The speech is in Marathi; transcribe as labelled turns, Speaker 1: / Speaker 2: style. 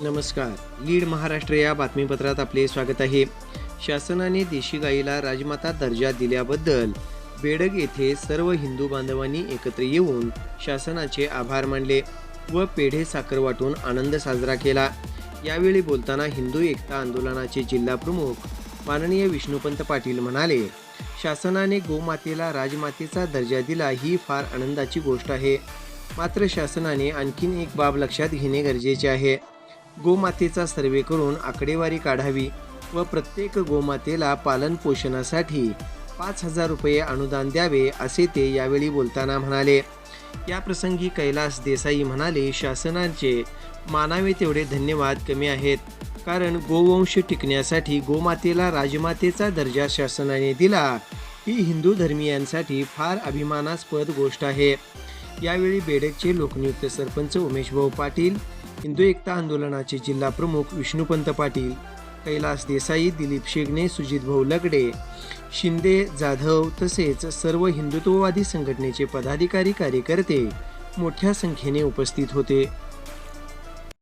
Speaker 1: नमस्कार. लीड महाराष्ट्र या बातमीपत्रात आपले स्वागत आहे. शासनाने देशी गाईला राजमाता दर्जा दिल्याबद्दल बेडग येथे सर्व हिंदू बांधवांनी एकत्र येऊन शासनाचे आभार मानले व पेढे साखर वाटून आनंद साजरा केला. यावेळी बोलताना हिंदू एकता आंदोलनाचे जिल्हा प्रमुख माननीय विष्णुपंत पाटील म्हणाले शासनाने गोमातेला राजमातेचा दर्जा दिला ही फार आनंदाची गोष्ट आहे. मात्र शासनाने आणखीन एक बाब लक्षात घेणे गरजेचे आहे. गोमातेचा सर्वे करून आकडेवारी काढावी व प्रत्येक गोमातेला पालन पोषणासाठी पाच हजार रुपये अनुदान द्यावे असे ते यावेळी बोलताना म्हणाले. या प्रसंगी कैलास देसाई म्हणाले शासनाचे मानावे तेवढे धन्यवाद कमी आहेत. कारण गोवंश टिकण्यासाठी गोमातेला राजमातेचा दर्जा शासनाने दिला. ही हिंदू धर्मीयांसाठी फार अभिमानास्पद गोष्ट आहे. यावेळी बेडकचे लोकनियुक्त सरपंच उमेशभाऊ पाटील हिंदू एकता आंदोलनाचे जिल्हा प्रमुख विष्णुपंत पाटील कैलास देसाई दिलीप शेगणे सुजित भाऊ लगडे शिंदे जाधव तसेच सर्व हिंदुत्ववादी संघटनेचे पदाधिकारी कार्यकर्ते मोठ्या संख्येने उपस्थित होते.